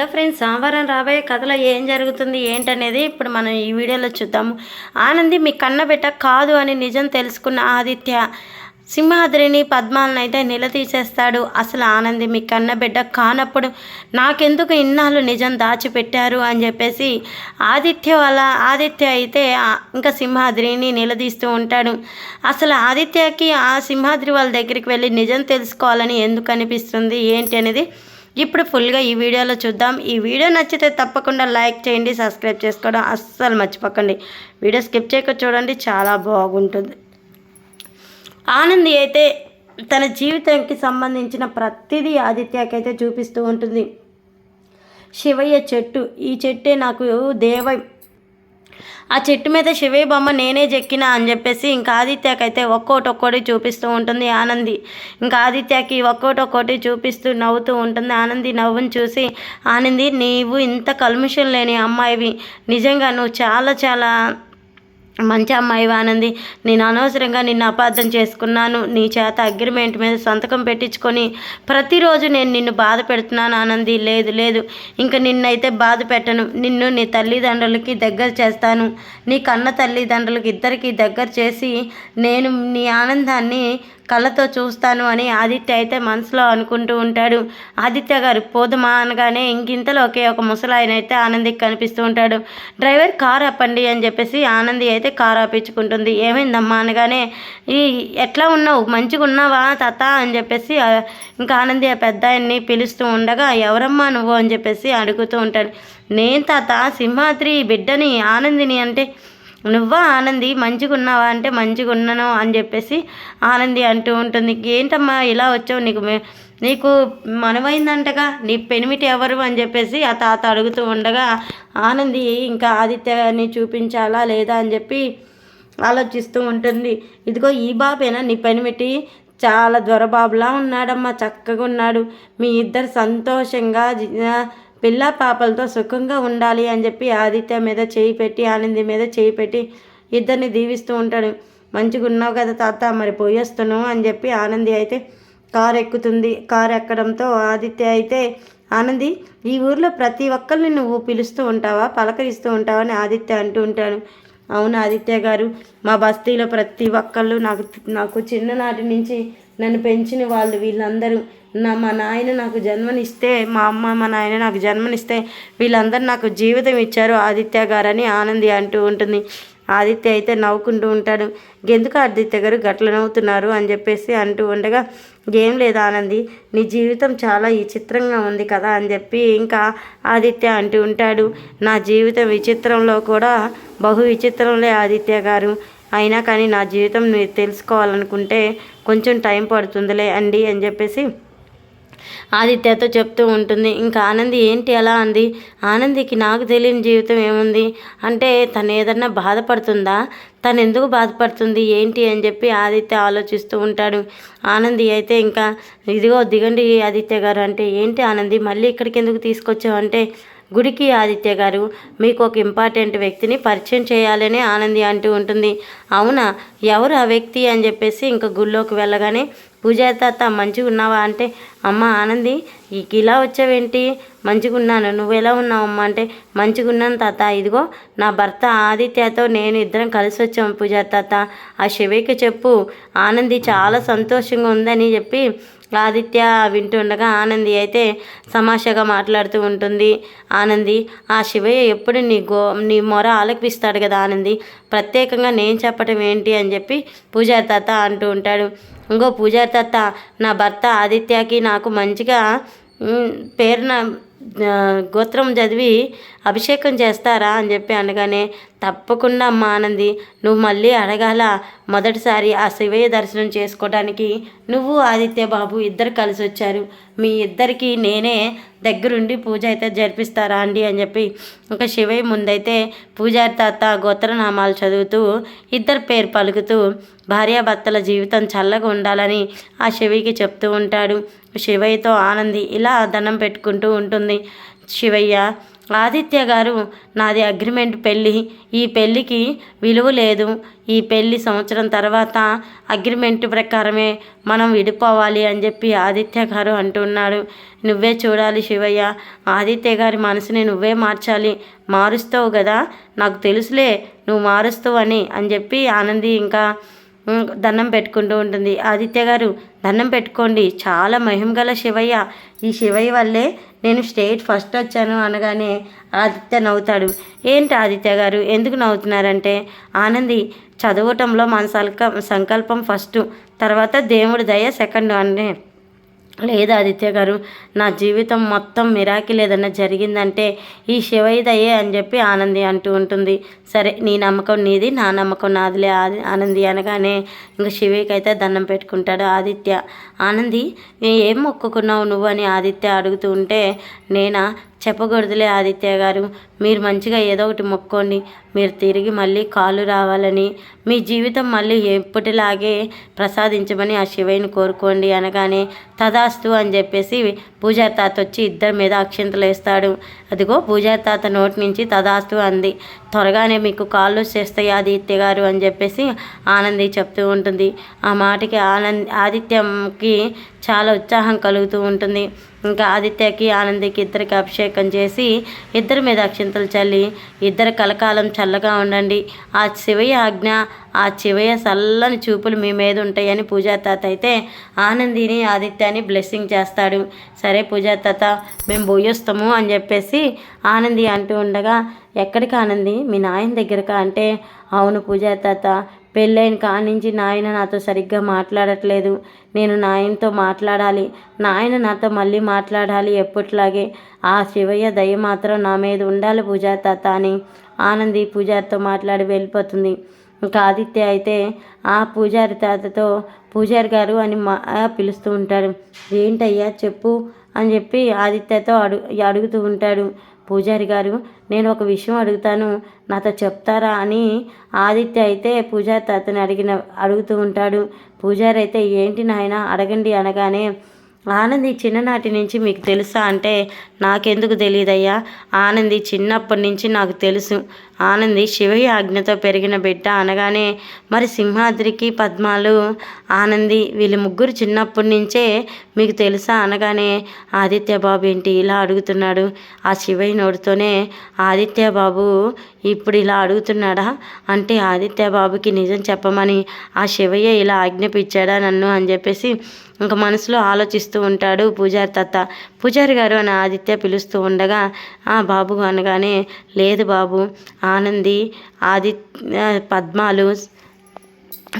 Hello friends సోమవారం రాబోయే కథలో ఏం జరుగుతుంది ఏంటనేది ఇప్పుడు మనం ఈ వీడియోలో చూద్దాము. ఆనంది మీ కన్నబిడ్డ కాదు అని నిజం తెలుసుకున్న ఆదిత్య సింహాద్రిని పద్మాలను అయితే నిలదీసేస్తాడు. అసలు ఆనంది మీ కన్నబిడ్డ కానప్పుడు నాకెందుకు ఇన్నాళ్ళు నిజం దాచిపెట్టారు అని చెప్పేసి ఆదిత్య వాళ్ళ ఆదిత్య అయితే ఇంకా సింహాద్రిని నిలదీస్తూ ఉంటాడు. అసలు ఆదిత్యకి ఆ సింహాద్రి వాళ్ళ దగ్గరికి వెళ్ళి నిజం తెలుసుకోవాలని ఎందుకు అనిపిస్తుంది ఏంటి అనేది ఇప్పుడు ఫుల్గా ఈ వీడియోలో చూద్దాం. ఈ వీడియో నచ్చితే తప్పకుండా లైక్ చేయండి సబ్స్క్రైబ్ చేసుకోవడం అస్సలు మర్చిపోకండి. వీడియో స్కిప్ చేయక చూడండి చాలా బాగుంటుంది. ఆనంది అయితే తన జీవితానికి సంబంధించిన ప్రతిదీ ఆదిత్యకైతే చూపిస్తూ ఉంటుంది. శివయ్య చెట్టు ఈ చెట్టే నాకు దేవ ఆ చెట్టు మీద శివయ్య బొమ్మ నేనే చెక్కినా అని చెప్పేసి ఇంకా ఆదిత్యకి అయితే ఒక్కోటి ఒక్కోటి చూపిస్తూ ఉంటుంది ఆనంది. ఇంకా ఆదిత్యకి ఒక్కోటి ఒక్కోటి చూపిస్తూ నవ్వుతూ ఉంటుంది. ఆనంది నవ్వుని చూసి ఆనంది నీవు ఇంత కల్ముషం లేని అమ్మాయివి. నిజంగా నువ్వు చాలా చాలా మంచి అమ్మాయి ఆనంది నేను అనవసరంగా నిన్ను అపార్థం చేసుకున్నాను. నీ చేత అగ్రిమెంట్ మీద సంతకం పెట్టించుకొని ప్రతిరోజు నేను నిన్ను బాధ పెడుతున్నాను ఆనంది. లేదు లేదు. ఇంకా నిన్నైతే బాధ పెట్టను. నిన్ను నీ తల్లిదండ్రులకి దగ్గర చేస్తాను. నీ కన్న తల్లిదండ్రులకి ఇద్దరికి దగ్గర చేసి నేను నీ ఆనందాన్ని కళ్ళతో చూస్తాను అని ఆదిత్య అయితే మనసులో అనుకుంటూ ఉంటాడు. ఆదిత్య గారు పోదుమా అనగానే ఇంకింతలో ఒకే ఒక ముసలాయన అయితే ఆనందికి కనిపిస్తూ ఉంటాడు. డ్రైవర్ కార్ ఆపండి అని చెప్పేసి ఆనంది అయితే కార్ ఆపించుకుంటుంది. ఏమైందమ్మా అనగానే ఈ ఎట్లా ఉన్నావు? మంచిగా ఉన్నావా తాత? అని చెప్పేసి ఇంకా ఆనంది ఆ పెద్ద ఆయన్ని పిలుస్తూ ఉండగా ఎవరమ్మా నువ్వు? అని చెప్పేసి అడుగుతూ ఉంటాడు. నేను తాత సింహాద్రి బిడ్డని ఆనందిని అంటే నువ్వా ఆనంది? మంచిగా ఉన్నావా అంటే మంచిగా ఉన్నాను అని చెప్పేసి ఆనంది అంటూ ఉంటుంది. ఏంటమ్మా ఇలా వచ్చావు? నీకు మే- నీకు మనమైందంటగా? నీ పెనిమిటి ఎవరు? అని చెప్పేసి ఆ తాత అడుగుతూ ఉండగా ఆనంది ఇంకా ఆదిత్యని చూపించాలా లేదా? అని చెప్పి ఆలోచిస్తూ ఉంటుంది. ఇదిగో ఈ బాబేనా నీ పెనిమిటి? చాలా దొరబాబులా ఉన్నాడమ్మా చక్కగా ఉన్నాడు మీ ఇద్దరు సంతోషంగా పిల్ల పాపలతో సుఖంగా ఉండాలి అని చెప్పి ఆదిత్య మీద చేయి పెట్టి ఆనంది మీద చేయి పెట్టి ఇద్దరిని దీవిస్తూ ఉంటాడు. మంచిగా ఉన్నావు కదా తాత మరి పోయేస్తాను అని చెప్పి ఆనంది అయితే కారు ఎక్కుతుంది కారు ఎక్కడంతో ఆదిత్య అయితే ఆనంది ఈ ఊర్లో ప్రతి ఒక్కరిని నువ్వు పిలుస్తూ ఉంటావా పలకరిస్తూ ఉంటావా అని ఆదిత్య అంటూ ఉంటాను అవును ఆదిత్య గారు మా బస్తీలో ప్రతి ఒక్కళ్ళు నాకు నాకు చిన్ననాటి నుంచి నన్ను పెంచిన వాళ్ళు వీళ్ళందరూ. నా మా నాయన నాకు జన్మనిస్తే మా అమ్మ మా నాయన నాకు జన్మనిస్తే వీళ్ళందరూ నాకు జీవితం ఇచ్చారు. ఆదిత్య గారని ఆనంది అంటూ ఉంటుంది. ఆదిత్య అయితే నవ్వుకుంటూ ఉంటాడు. ఎందుకు ఆదిత్య గారు గట్ల నవ్వుతున్నారు? అని చెప్పేసి అంటూ ఉండగా ఏం లేదు ఆనంది నీ జీవితం చాలా విచిత్రంగా ఉంది కదా అని చెప్పి ఇంకా ఆదిత్య అంటూ ఉంటాడు. నా జీవితం విచిత్రంలో కూడా బహు విచిత్రంలే ఆదిత్య గారు. అయినా కానీ నా జీవితం మీరు తెలుసుకోవాలనుకుంటే కొంచెం టైం పడుతుందిలే అండి అని చెప్పేసి ఆదిత్యతో చెప్తూ ఉంటుంది. ఇంకా ఆనంది ఏంటి అలా అంది? ఆనందికి నాకు తెలియని జీవితం ఏముంది? అంటే తను ఏదన్నా బాధపడుతుందా? తను ఎందుకు బాధపడుతుంది? ఏంటి అని చెప్పి ఆదిత్య ఆలోచిస్తూ ఉంటాడు. ఆనంది అయితే ఇంకా ఇదిగో దిగండి ఆదిత్య గారు అంటే ఏంటి ఆనంది మళ్ళీ ఇక్కడికి ఎందుకు తీసుకొచ్చావు? అంటే గుడికి ఆదిత్య గారు మీకు ఒక ఇంపార్టెంట్ వ్యక్తిని పరిచయం చేయాలని ఆనంది అంటూ ఉంటుంది. అవునా? ఎవరు ఆ వ్యక్తి అని చెప్పేసి ఇంకా గుళ్ళోకి వెళ్ళగానే పూజారి తాత మంచిగా ఉన్నావా? అంటే అమ్మ ఆనంది ఇక ఇలా వచ్చావేంటి? మంచిగా ఉన్నాను. నువ్వు ఎలా ఉన్నావమ్మా అంటే మంచిగా ఉన్నాను తాత. ఇదిగో నా భర్త ఆదిత్యతో నేను ఇద్దరం కలిసి వచ్చాము పూజారి తాత. ఆ శివయ్యకి చెప్పు. ఆనంది చాలా సంతోషంగా ఉందని చెప్పి ఆదిత్య వింటుండగా ఆనంది అయితే సమాషగా మాట్లాడుతూ ఉంటుంది. ఆనంది ఆ శివయ్య ఎప్పుడు నీ గో నీ మొర ఆలకిస్తాడు కదా ఆనంది? ప్రత్యేకంగా నేను చెప్పటం ఏంటి? అని చెప్పి పూజారి తాత అంటూ ఉంటాడు. ఇంకో పూజారి తాత నా భర్త ఆదిత్యకి నాకు మంచిగా పేరున గోత్రం చదివి అభిషేకం చేస్తారా అని చెప్పి అనగానే తప్పకుండా అమ్మ ఆనంది నువ్వు మళ్ళీ అడగాల? మొదటిసారి ఆ శివయ్య దర్శనం చేసుకోవడానికి నువ్వు ఆదిత్య బాబు ఇద్దరు కలిసి వచ్చారు. మీ ఇద్దరికి నేనే దగ్గరుండి పూజ అయితే జరిపిస్తారా అండి అని చెప్పి ఇంకా శివయ్య ముందైతే పూజారి తాత గోత్రనామాలు చదువుతూ ఇద్దరు పేరు పలుకుతూ భార్యాభర్తల జీవితం చల్లగా ఉండాలని ఆ శివయ్యకి చెప్తూ ఉంటాడు. శివయ్యతో ఆనంది ఇలా దండం పెట్టుకుంటూ ఉంటుంది. శివయ్య ఆదిత్య గారు నాది అగ్రిమెంట్ పెళ్ళి. ఈ పెళ్ళికి విలువ లేదు. ఈ పెళ్ళి సంవత్సరం తర్వాత అగ్రిమెంట్ ప్రకారమే మనం విడిపోవాలి అని చెప్పి ఆదిత్య గారు అంటున్నాడు. నువ్వే చూడాలి శివయ్య. ఆదిత్య గారి మనసుని నువ్వే మార్చాలి. మారుస్తావు కదా నాకు తెలుసులే. నువ్వు మారుస్తావు అని అని చెప్పి ఆనంది ఇంకా దండం పెట్టుకుంటూ ఉంటుంది. ఆదిత్య గారు దండం పెట్టుకోండి. చాలా మహిమ గల శివయ్య. ఈ శివయ్య వల్లే నేను స్టేట్ ఫస్ట్ వచ్చాను అనగానే ఆదిత్య నవ్వుతాడు. ఏంటి ఆదిత్య గారు? ఎందుకు నవ్వుతున్నారంటే ఆనంది చదవటంలో మన సంక సంకల్పం ఫస్ట్. తర్వాత దేవుడి దయ సెకండ్ అనే లేదు ఆదిత్య గారు నా జీవితం మొత్తం మిరాకిల్ ఏదన్నా జరిగిందంటే ఈ శివయ్య అని చెప్పి ఆనంది అంటూ ఉంటుంది. సరే నీ నమ్మకం నీది నా నమ్మకం నాదిలే ఆది ఆనంది అనగానే ఇంకా శివయ్యకి అయితే దండం పెట్టుకుంటాడు ఆదిత్య. ఆనంది ఏం మొక్కుకున్నావు నువ్వు? అని ఆదిత్య అడుగుతూ ఉంటే నేనా? చెప్పకూడదులే ఆదిత్య గారు. మీరు మంచిగా ఏదో ఒకటి మొక్కోండి. మీరు తిరిగి మళ్ళీ కాలు రావాలని మీ జీవితం మళ్ళీ ఎప్పటిలాగే ప్రసాదించమని ఆ శివయ్యని కోరుకోండి అనగానే తదాస్తు అని చెప్పేసి పూజారి తాత వచ్చి ఇద్దరి మీద అక్షింతలు వేస్తాడు. అదిగో పూజారి తాత నోటి నుంచి తదాస్తు అంది. త్వరగానే మీకు కాళ్ళు చేస్తాయి ఆదిత్య గారు అని చెప్పేసి ఆనంది చెప్తూ ఉంటుంది. ఆ మాటకి ఆనంద్ ఆదిత్యంకి చాలా ఉత్సాహం కలుగుతూ ఉంటుంది. ఇంకా ఆదిత్యకి ఆనందికి ఇద్దరికి అభిషేకం చేసి ఇద్దరి మీద అక్షింతలు చల్లి ఇద్దరు కలకాలం చల్లగా ఉండండి. ఆ శివయ్య ఆజ్ఞ ఆ శివయ్య చల్లని చూపులు మీ మీద ఉంటాయని పూజాతాత అయితే ఆనందిని ఆదిత్యాన్ని బ్లెస్సింగ్ చేస్తాడు. సరే పూజాతాత మేము పోయొస్తాము అని చెప్పేసి ఆనంది అంటూ ఉండగా ఎక్కడికి ఆనంది? మీ నాయన దగ్గరకా? అంటే అవును పూజాతాత పెళ్ళైన కానించి నాయన నాతో సరిగ్గా మాట్లాడట్లేదు. నేను నాయనతో మాట్లాడాలి. నాయన నాతో మళ్ళీ మాట్లాడాలి ఎప్పట్లాగే. ఆ శివయ్య దయ మాత్రం నా మీద ఉండాలి పూజారి తాత అని ఆనంది పూజారితో మాట్లాడి వెళ్ళిపోతుంది. ఇంకా ఆదిత్య అయితే ఆ పూజారి తాతతో పూజారి గారు అని మా పిలుస్తూ ఉంటాడు. ఏంటయ్యా చెప్పు అని చెప్పి ఆదిత్యతో అడుగు అడుగుతూ ఉంటాడు. పూజారి గారు నేను ఒక విషయం అడుగుతాను. నాతో చెప్తారా అని ఆదిత్య అయితే పూజారి అతను అడిగిన అడుగుతూ ఉంటాడు. పూజారి అయితే ఏంటి నాయన అడగండి అనగానే ఆనంది చిన్ననాటి నుంచి మీకు తెలుసా అంటే నాకెందుకు తెలియదయ్యా ఆనంది చిన్నప్పటి నుంచి నాకు తెలుసు. ఆనంది శివయ్య ఆజ్ఞతో పెరిగిన బిడ్డ అనగానే మరి సింహాద్రికి పద్మాలు ఆనంది వీళ్ళు ముగ్గురు చిన్నప్పటి నుంచే మీకు తెలుసా అనగానే ఆదిత్య బాబు ఏంటి ఇలా అడుగుతున్నాడు? ఆ శివయ్య నోటితోనే ఆదిత్య బాబు ఇప్పుడు ఇలా అడుగుతున్నాడా? అంటే ఆదిత్య బాబుకి నిజం చెప్పమని ఆ శివయ్య ఇలా ఆజ్ఞాపించాడా నన్ను అని చెప్పేసి ఇంకా మనసులో ఆలోచిస్తూ ఉంటాడు పూజారి తాత. పూజారి గారు అని ఆదిత్య పిలుస్తూ ఉండగా ఆ బాబు అనగానే లేదు బాబు ఆనంది ఆది పద్మాలు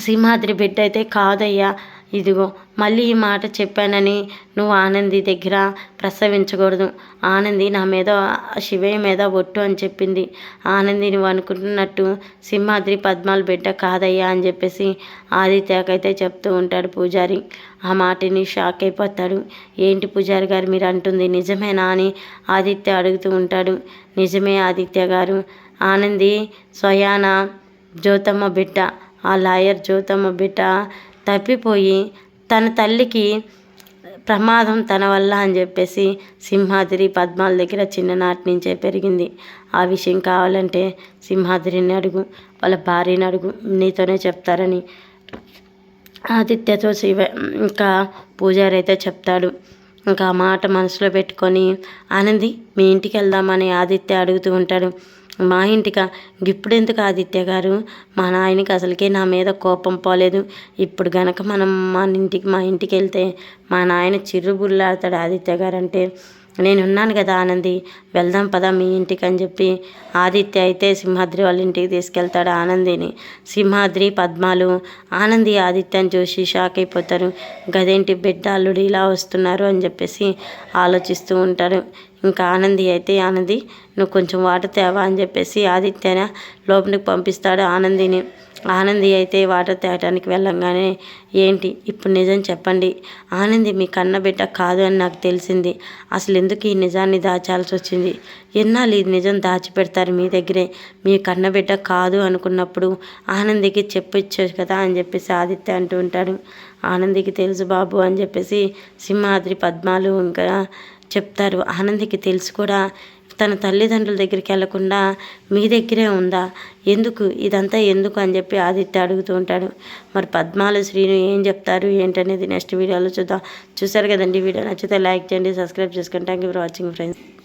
సింహాద్రి బిడ్డ అయితే కాదయ్యా. ఇదిగో మళ్ళీ ఈ మాట చెప్పానని నువ్వు ఆనంది దగ్గర ప్రసవించకూడదు. ఆనంది నా మీద శివయ్య మీద ఒట్టు అని చెప్పింది. ఆనంది నువ్వు అనుకుంటున్నట్టు సింహాద్రి పద్మాల బిడ్డ కాదయ్యా అని చెప్పేసి ఆదిత్యకైతే చెప్తూ ఉంటాడు పూజారి. ఆ మాటని షాక్ అయిపోతాడు. ఏంటి పూజారి గారు మీరు అంటుంది నిజమేనా అని ఆదిత్య అడుగుతూ ఉంటాడు. నిజమే ఆదిత్య గారు. ఆనంది స్వయాన జ్యోతమ్మ బిడ్డ ఆ లాయర్ జ్యోతమ్మ బిడ్డ తప్పిపోయి తన తల్లికి ప్రమాదం తన వల్ల అని చెప్పేసి సింహాద్రి పద్మాల దగ్గర చిన్ననాటి నుంచే పెరిగింది. ఆ విషయం కావాలంటే సింహాద్రిని అడుగు వాళ్ళ భార్యని అడుగు నీతోనే చెప్తారని ఆదిత్యతో శివ ఇంకా పూజారి అయితే చెప్తాడు. ఇంకా ఆ మాట మనసులో పెట్టుకొని ఆనంది మీ ఇంటికి వెళ్దామని ఆదిత్య అడుగుతూ ఉంటాడు. మా ఇంటికా ఇప్పుడు ఎందుకు ఆదిత్య గారు? మా నాయనకి అసలుకే నా మీద కోపం పోలేదు. ఇప్పుడు గనక మనం మన ఇంటికి మా ఇంటికి వెళ్తే మా నాయన చిర్రుబుల్లాడతాడు ఆదిత్య గారు అంటే నేను ఉన్నాను కదా ఆనంది. వెళ్దాం పదా మీ ఇంటికి అని చెప్పి ఆదిత్య అయితే సింహాద్రి వాళ్ళ ఇంటికి తీసుకెళ్తాడు ఆనందిని. సింహాద్రి పద్మాలు ఆనంది ఆదిత్యని చూసి షాక్ అయిపోతారు. గదేంటి బిడ్డ అల్లుడు ఇలా వస్తున్నారు అని చెప్పేసి ఆలోచిస్తూ ఉంటారు. ఇంకా ఆనంది అయితే ఆనంది నువ్వు కొంచెం వాటర్ తేవా? అని చెప్పేసి ఆదిత్యన లోపలికి పంపిస్తాడు ఆనందిని. ఆనంది అయితే వాటర్ తేయడానికి వెళ్ళంగానే ఏంటి? ఇప్పుడు నిజం చెప్పండి. ఆనంది మీ కన్న బిడ్డ కాదు అని నాకు తెలిసింది. అసలు ఎందుకు ఈ నిజాన్ని దాచాల్సి వచ్చింది? ఎన్నాళ్ళు ఈ నిజం దాచిపెడతారు మీ దగ్గరే? మీ కన్న బిడ్డ కాదు అనుకున్నప్పుడు ఆనందికి చెప్పొచ్చు కదా అని చెప్పేసి ఆదిత్య అంటూ ఉంటాడు. ఆనందికి తెలుసు బాబు అని చెప్పేసి సింహాద్రి పద్మాలు ఇంకా చెప్తారు. ఆనందికి తెలుసు కూడా తన తల్లిదండ్రుల దగ్గరికి వెళ్ళకుండా మీ దగ్గరే ఉందా? ఎందుకు? ఇదంతా ఎందుకు అని చెప్పి ఆదిత్య అడుగుతూ ఉంటాడు. మరి పద్మాలు శ్రీను ఏం చెప్తారు? ఏంటనేది నెక్స్ట్ వీడియోలో చూద్దాం. చూసారు కదండి వీడియో? నచ్చితే లైక్ చేయండి సబ్స్క్రైబ్ చేసుకోండి thank you for watching friends